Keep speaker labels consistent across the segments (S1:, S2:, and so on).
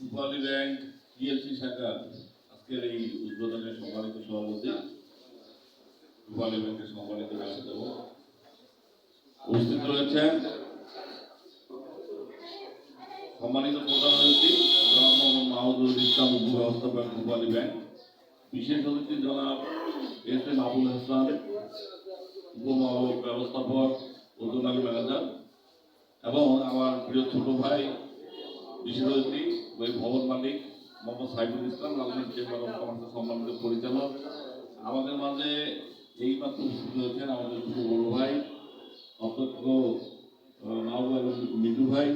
S1: রূপালী bank PLC শাখার আজকের এই উদ্বোধনের সম্মানিত সভাপতি। রূপালী ব্যাংকের সম্মানিত ব্যক্তিত্ব। উপস্থিত রয়েছেন সম্মানিত প্রধান অতিথি মোহাম্মদ মাহমুদুল ইসলাম উপব্যবস্থাপক রূপালী ব্যাংক। বিশেষ অতিথি, জনাব এস এম আবুল হাসান উপব্যবস্থাপক ও জোনাল ম্যানেজার এবং আমার প্রিয় ছোট ভাই, বিশেষ অতিথি ওই ভবন মালিক মোহাম্মদ সাইফুল ইসলাম লালমিন চেম্বার অফ কমার্সের সম্মানিত পরিচালক। আমাদের মাঝে এই মাত্র উপস্থিত হয়েছেন আমাদের ছোট বড় ভাই, অধ্যক্ষ মাহবুব এবং মিঠু ভাই।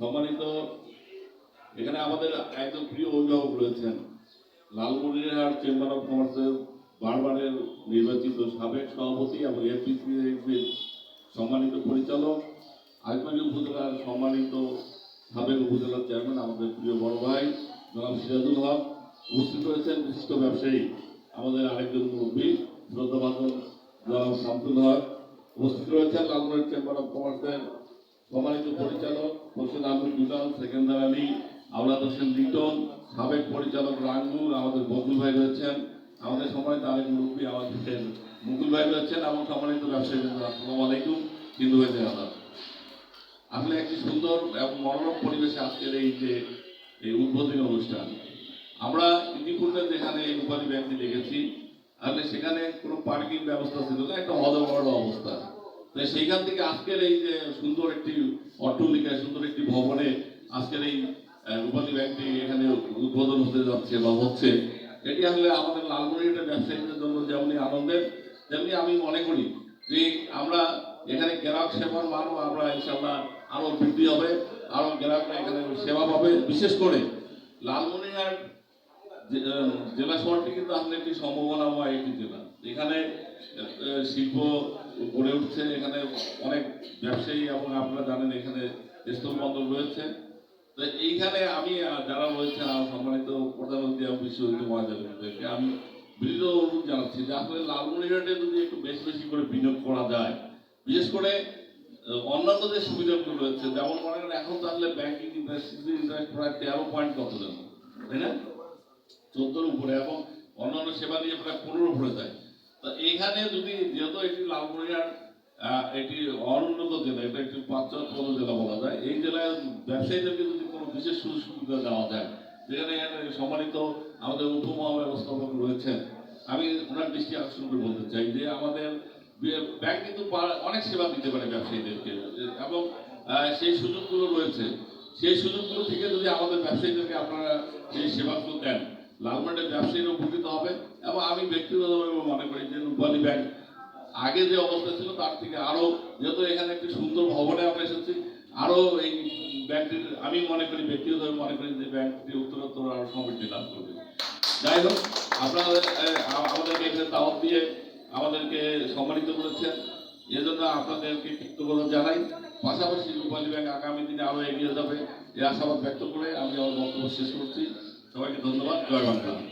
S1: সম্মানিত, এখানে আমাদের একজন প্রিয় অভিভাবক রয়েছেন লালমনিরহাট চেম্বার অফ কমার্সের বারবারের নির্বাচিত সাবেক সভাপতি এবং এপিসি সম্মানিত পরিচালক। আজমানি উপজেলার সম্মানিত সাবেক উপজেলার চেয়ারম্যান, আমাদের প্রিয় বড় ভাই জনাব সিরাজুল হক উপস্থিত রয়েছেন, বিশিষ্ট ব্যবসায়ী, আমাদের আরেকজন মুরব্বী, শ্রদ্ধাভাজন জনাব শামসুল হক উপস্থিত রয়েছেন লালমনির চেম্বার অফ কমার্সের সম্মানিত পরিচালক, হোসেন আহমেদ দুলাল সেকেন্দার আলী, আওলাদ হোসেন লিটন সাবেক পরিচালক রাঙ্গুর, আমাদের বকুল ভাই রয়েছেন, আমাদের সম্মানিত আরেক মুরব্বী, আমাদের মুকুল ভাই রয়েছেন, এবং সম্মানিত ব্যবসায়ী আসসালামু আলাইকুম, হিন্দু ভাইদের আদাব। আসলে একটি সুন্দর মনোরম পরিবেশে আজকের এই যে, এই উদ্বোধনী অনুষ্ঠান। আমরা ইতিপূর্বে যেখানে এই রূপালী ব্যাংকটি দেখেছি আসলে সেখানে কোনো পার্কিং ব্যবস্থা ছিল না, একটা অদবড় অবস্থা। তাই সেইখান থেকে আজকের এই যে সুন্দর একটি অট্টলিকা, সুন্দর একটি ভবনে আজকের এই রূপালী ব্যাংকটি এখানে উদ্বোধন হতে যাচ্ছে বা হচ্ছে। এটি আসলে আমাদের লালমনিরহাটের ব্যবসায়ীদের জন্য যেমনই আনন্দের, তেমনি আমি মনে করি যে আমরা এখানে গ্রাহক সেবার মানও আমরা ইনশাল্লাহ আরও বৃদ্ধি হবে, আরও গ্রাহকরা এখানে সেবা পাবে, বিশেষ করে লালমনিরহাট জেলা শহরটি কিন্তু আসলে একটি সম্ভাবনাময় একটি জেলা। এখানে শিল্প গড়ে উঠছে, এখানে অনেক ব্যবসায়ী এবং আপনারা জানেন এখানে স্থলবন্দর রয়েছে। তো এইখানে আমি যারা রয়েছে সম্মানিত প্রধানমন্ত্রী এবং বিশ্ববিদ্যালয় মহাজনদেরকে আমি বিনীত অনুরোধ জানাচ্ছি যে আসলে লালমনিরহাটে যদি একটু বেশি বেশি করে বিনিয়োগ করা যায়, বিশেষ করে অন্যান্য যে সুবিধাগুলো রয়েছে যেমন মনে করেন এখন তো আসলে ব্যাংকিং ইন্টারেস্ট ইন্টারেস্ট প্রায় তেরো পয়েন্ট কত যেন তাই না? চোদ্দোর উপরে এবং অন্যান্য সেবা নিয়ে প্রায় পনেরো উপরে যায়। তা এখানে যদি যেহেতু এটি আহ, এটি অনুন্নত জেলা এটা একটি পাশ্চাত্য জেলা বলা যায় এই জেলায় ব্যবসায়ীদেরকে যদি কোনো বিশেষ সুযোগ সুবিধা দেওয়া যায় যেখানে সম্মানিত আমাদের উপমহাব্যবস্থাপক রয়েছেন আমি ওনার দৃষ্টি আকর্ষণ করে বলতে চাই যে আমাদের ব্যাংক কিন্তু অনেক সেবা দিতে পারে ব্যবসায়ীদেরকে। এবং সেই সুযোগগুলো রয়েছে। সেই সুযোগগুলো থেকে যদি আমাদের ব্যবসায়ীদেরকে আপনারা সেই সেবাগুলো দেন লালমার্টের ব্যবসায়ীরা উপকৃত হবে। এবং আমি ব্যক্তিগতভাবে মনে করি যে রূপালী ব্যাংক আগে যে অবস্থা ছিল তার থেকে আরও যেহেতু এখানে একটি সুন্দর ভবনে আমরা এসেছি আরও এই ব্যাংকটির আমি মনে করি ব্যক্তিগতভাবে মনে করি যে ব্যাংকটি উত্তরোত্তর আরও সমৃদ্ধি লাভ করবে। যাই হোক আপনাদের আহ, আ- আমাদেরকে এখানে দাওয়াত দিয়ে আমাদেরকে সম্মানিত করেছেন। এজন্য আপনাদেরকে কৃতজ্ঞতা জানাই। পাশাপাশি রূপালী ব্যাংক আগামী দিনে আরও এগিয়ে যাবে, এই আশাবাদ ব্যক্ত করে আমি আমার বক্তব্য শেষ করছি। সবাইকে ধন্যবাদ। জয় বাংলা।